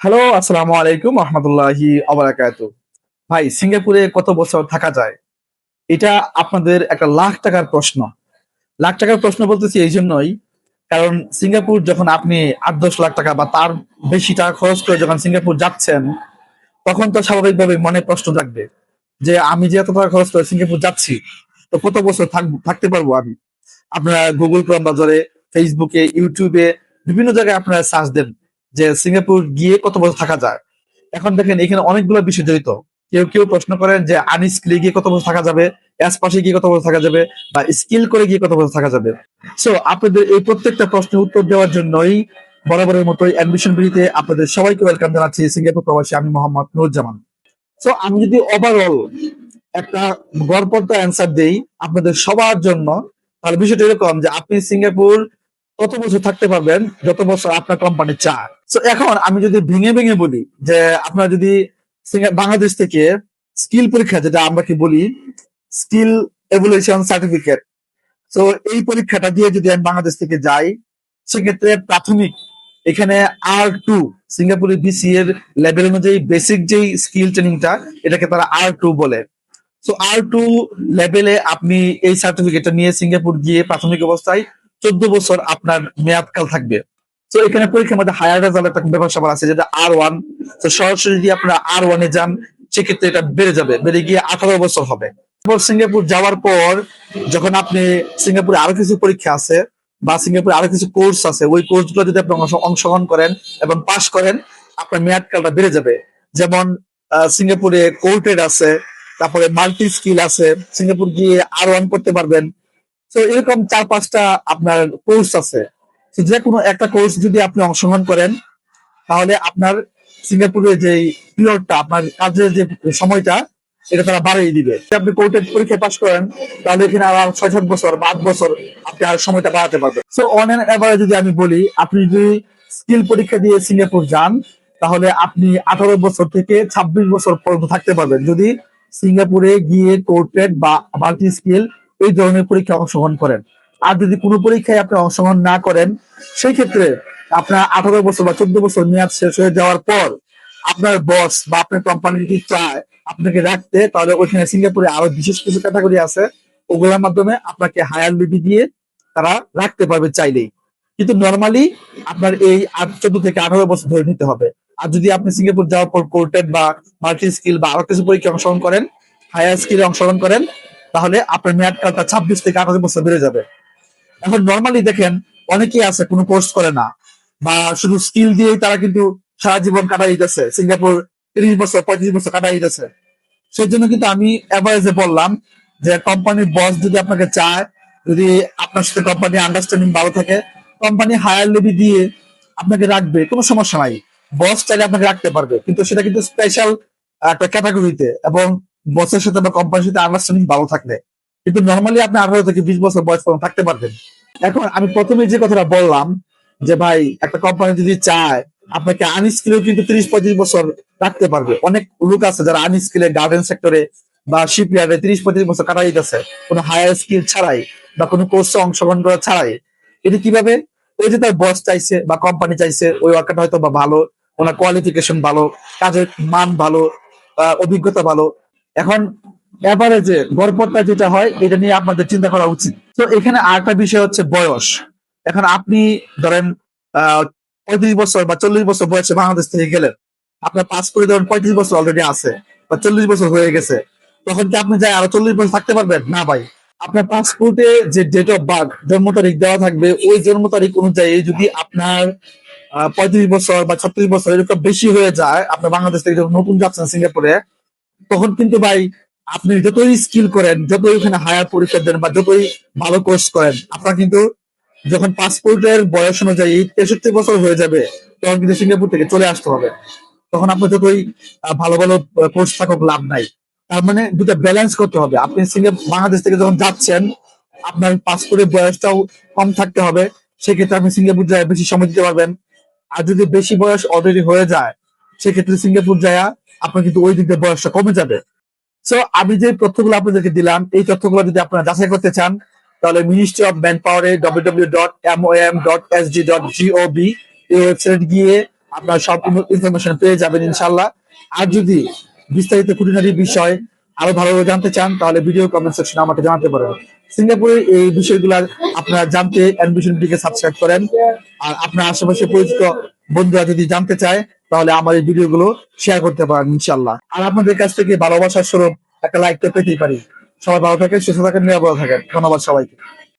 Hello আসসালামু আলাইকুম রহমতুল্লাহি আবরাকাতু। ভাই, সিঙ্গাপুরে কত বছর থাকা যায়? এটা আপনাদের একটা লাখ টাকার প্রশ্ন। লাখ টাকার প্রশ্ন বলতেছি এই জন্যই কারণ সিঙ্গাপুর যখন আপনি আট দশ লাখ টাকা বা তার বেশি টাকা খরচ করে যখন সিঙ্গাপুর যাচ্ছেন, তখন তো স্বাভাবিকভাবে মনে প্রশ্ন থাকবে যে আমি যে এত টাকা খরচ করে সিঙ্গাপুর যাচ্ছি, তো কত বছর থাকতে পারব আমি? আপনারা গুগল ক্রোম বাজারে ফেসবুকে ইউটিউবে বিভিন্ন জায়গায় আপনারা সার্চ দেন। যে সিঙ্গাপুর গিয়ে কত বছর থাকা যায়? এখন দেখেন, এখানে অনেকগুলো বিষয় জড়িত। কেউ কেউ প্রশ্ন করেন যে আনস্কিলে গিয়ে কত বছর থাকা যাবে? অ্যাস গিয়ে কত বছর থাকা যাবে? বা স্কিল করে গিয়ে কত বছর থাকা যাবে? সো আপনাদের এই প্রত্যেকটা প্রশ্নের উত্তর দেওয়ার জন্যই বরাবরের মতোই অ্যাডমিশন বিড়িতে আপনাদের সবাইকে ওয়েলকাম জানাচ্ছি সিঙ্গাপুর প্রবাসী আমি মোহাম্মদ নুরুজ্জামান। সো আমি যদি ওভারঅল একটা গড়পড়তা অ্যান্সার দেই আপনাদের সবার জন্য, তাহলে বিষয়টা এরকম যে, আপনি সিঙ্গাপুর তত বছর থাকতে পারবেন যত বছর আপনার কোম্পানি চায়। তো এখন আমি যদি ভেঙে ভেঙে বলি যে আপনারা যদি বাংলাদেশ থেকে স্কিল পরীক্ষা, যেটা আমরা কি বলি স্কিল এভুলেশন সার্টিফিকেট তো এই পরীক্ষাটা দিয়ে যদি আমি বাংলাদেশ থেকে যাই, সেক্ষেত্রে প্রাথমিক এখানে আর টু সিঙ্গাপুরের বিসি এর লেভেল অনুযায়ী বেসিক যেই স্কিল ট্রেনিংটা এটাকে তারা আর টু বলে। তো আর টু লেভেলে আপনি এই সার্টিফিকেটটা নিয়ে সিঙ্গাপুর গিয়ে প্রাথমিক অবস্থায় চোদ্দ বছর আপনার মেয়াদকাল থাকবে। তো এখানে পরীক্ষার মধ্যে হায়ার রেজাল্ট একটা ব্যাপার স্যাপার আছে, যেটা আর ওয়ান তো সরাসরি যদি আপনারা আর ওয়ানে যান, সেক্ষেত্রে এটা বেড়ে যাবে, বেড়ে গিয়ে আঠারো বছর হবে। সিঙ্গাপুর যাওয়ার পর, যখন আপনি সিঙ্গাপুরে আরও কিছু পরীক্ষা আছে, বা সিঙ্গাপুরে আরও কিছু কোর্স আছে, ওই কোর্সগুলো যদি আপনি অংশগ্রহণ করেন এবং পাশ করেন, আপনার মেয়াদকালটা বেড়ে যাবে। যেমন সিঙ্গাপুরে কোর্টেড আছে, তারপরে মাল্টি স্কিল আছে, সিঙ্গাপুর গিয়ে আর ওয়ান করতে পারবেন। তো এরকম চার পাঁচটা আপনার কোর্স আছে। যে কোনো একটা কোর্স যদি আপনি অংশগ্রহণ করেন, তাহলে আপনার সিঙ্গাপুরের যে পিরিয়ডটা, আপনার কাজের যে সময়টা, এটা তারা বাড়িয়ে দিবে। আপনি কোর্টের পরীক্ষায় পাশ করেন, তাহলে এখানে আর ছয় সাত বছর বা আট বছর আপনি আর সময়টা বাড়াতে পারবেন। সো অন এভারেজ যদি আমি বলি, আপনি যদি স্কিল পরীক্ষা দিয়ে সিঙ্গাপুর যান, তাহলে আপনি আঠারো বছর থেকে ছাব্বিশ বছর পর্যন্ত থাকতে পারবেন। যদি সিঙ্গাপুরে গিয়ে কোর্টেড বা মাল্টি স্কিল এই ধরনের পরীক্ষা অংশগ্রহণ করেন। আর যদি কোনো পরীক্ষায় আপনি অংশগ্রহণ না করেন, সেই ক্ষেত্রে আপনার আঠারো বছর বা চোদ্দ বছর মেয়াদ শেষ হয়ে যাওয়ার পর আপনার বস বা আপনার কোম্পানি যদি চায় আপনাকে রাখতে, তাহলে ওইখানে সিঙ্গাপুরে আরও বিশেষ কিছু ক্যাটাগরি আছে। ওগুলোর মাধ্যমে আপনাকে হায়ার লিপি দিয়ে তারা রাখতে পারবে চাইলেই। কিন্তু নর্মালি আপনার এই চোদ্দ থেকে আঠারো বছর ধরে নিতে হবে। আর যদি আপনি সিঙ্গাপুর যাওয়ার পর কোর্টেড বা মাল্টি স্কিল বা আরও কিছু পরীক্ষা অংশগ্রহণ করেন হায়ার স্কিলে অংশগ্রহণ করেন তাহলে আপনার মেয়াদকালটা ছাব্বিশ থেকে আঠারো বছর বেড়ে যাবে। এখন নর্মালি দেখেন, অনেকেই আছে, কোনো কোর্স করে না। বা শুধু স্কিল দিয়েই তারা কিন্তু সারা জীবন কাটাই দিতেছে। সিঙ্গাপুর তিরিশ বছর, পঁয়ত্রিশ বছর কাটাই দিতেছে। সেই জন্য কিন্তু আমি এভারেজে বললাম যে কোম্পানির বস যদি আপনাকে চায়, যদি আপনার সাথে কোম্পানি আন্ডারস্ট্যান্ডিং ভালো থাকে কোম্পানি হায়ার লেভি দিয়ে আপনাকে রাখবে, কোনো সমস্যা নাই। বস চাইলে আপনাকে রাখতে পারবে, কিন্তু সেটা কিন্তু স্পেশাল একটা ক্যাটাগরিতে এবং বসের সাথে বা কোম্পানির সাথে আন্ডারস্ট্যান্ডিং ভালো থাকলে। কিন্তু নর্মালি আপনি আঠারো থেকে বিশ বছর বয়স পর্যন্ত থাকতে পারবেন। এখন আমি প্রথমে যে কথাটা বললাম, যে ভাই, একটা কোম্পানি যদি চায়, আপনাকে আনস্কিলেও কিন্তু তিরিশ, পঁয়ত্রিশ বছর রাখতে পারবে। অনেক লোক আছে যারা আনস্কিলে গার্ডেন সেক্টরে বা শিপইয়ার্ডে তিরিশ, পঁয়ত্রিশ বছর কাটাই দিতেছে। কোনো হায়ার স্কিল ছাড়াই বা কোনো কোর্সে অংশগ্রহণ করা ছাড়াই। এটা কীভাবে? ওই যে তার বস চাইছে বা কোম্পানি চাইছে, ওই ওয়ার্কারটা হয়তো বা ভালো, ওনার কোয়ালিফিকেশন ভালো, কাজের মান ভালো অভিজ্ঞতা ভালো। এখন এভারেজে গড়পড়তা যেটা হয়, এটা নিয়ে আপনাদের চিন্তা করা উচিত। তো এখানে আরেকটা বিষয় হচ্ছে বয়স। এখন আপনি ধরেন পঁয়ত্রিশ বছর বা চল্লিশ বছর বয়সে বাংলাদেশ থেকে গেলেন। আপনার পাসপোর্টে ধরেন পঁয়ত্রিশ বছর অলরেডি আছে বা চল্লিশ বছর হয়ে গেছে। তখন কি আপনি যাই আরও চল্লিশ বছর থাকতে পারবেন? না ভাই। আপনার পাসপোর্টে যে ডেট অফ বার্থ জন্ম তারিখ দেওয়া থাকবে, ওই জন্ম তারিখ অনুযায়ী যদি আপনার পঁয়ত্রিশ বছর বা ছত্রিশ বছর এরকম বেশি হয়ে যায়, আপনার বাংলাদেশ থেকে যখন নতুন যাচ্ছেন সিঙ্গাপুরে তখন কিন্তু ভাই আপনি যতই স্কিল করেন, যতই ওখানে হায়ার পরীক্ষা দেন বা যতই ভালো কোর্স করেন, আপনার কিন্তু যখন পাসপোর্টের বয়স অনুযায়ী তেষট্টি বছর হয়ে যাবে, তখন কিন্তু সিঙ্গাপুর থেকে চলে আসতে হবে। তখন আপনার যতই ভালো ভালো কোর্স থাকুক, লাভ নাই। তার মানে দুটা ব্যালেন্স করতে হবে। আপনি সিঙ্গাপুর বাংলাদেশ থেকে যখন যাচ্ছেন, আপনার পাসপোর্টের বয়সটাও কম থাকতে হবে। সেক্ষেত্রে আপনি সিঙ্গাপুর যায় বেশি সময় দিতে পারবেন। আর যদি বেশি বয়স অলরেডি হয়ে যায়, সেক্ষেত্রে সিঙ্গাপুর যায় আপনার কিন্তু ওই দিয়ে বয়সটা কমে যাবে। সো আমি যে তথ্যগুলো আপনাদেরকে দিলাম, এই তথ্যগুলো যদি আপনারা যাচাই করতে চান, তাহলে মিনিস্ট্রি অফ ম্যান পাওয়ারে W W dot M O M dot S G dot G O V এই ওয়েবসাইট গিয়ে আপনারা সব ইনফরমেশন পেয়ে যাবেন ইনশাল্লাহ আর যদি বিস্তারিত খুঁটিনাটি বিষয় আরও ভালোভাবে জানতে চান, তাহলে ভিডিও কমেন্ট সেকশনে আমাকে জানাতে পারেন। সিঙ্গাপুরের এই বিষয়গুলো আপনারা জানতে অ্যাডমিশন সাবস্ক্রাইব করেন। আর আপনার আশেপাশে পরিচিত বন্ধুরা যদি জানতে চায় তাহলে আমার এই ভিডিওগুলো শেয়ার করতে পারেন ইনশাল্লাহ আর আপনাদের কাছ থেকে ভালোবাসার স্বরূপ একটা লাইক তো পেতেই পারি। সবাই ভালো থাকেন, সুস্থ থাকেন, নিরাপদ থাকেন। ধন্যবাদ সবাইকে।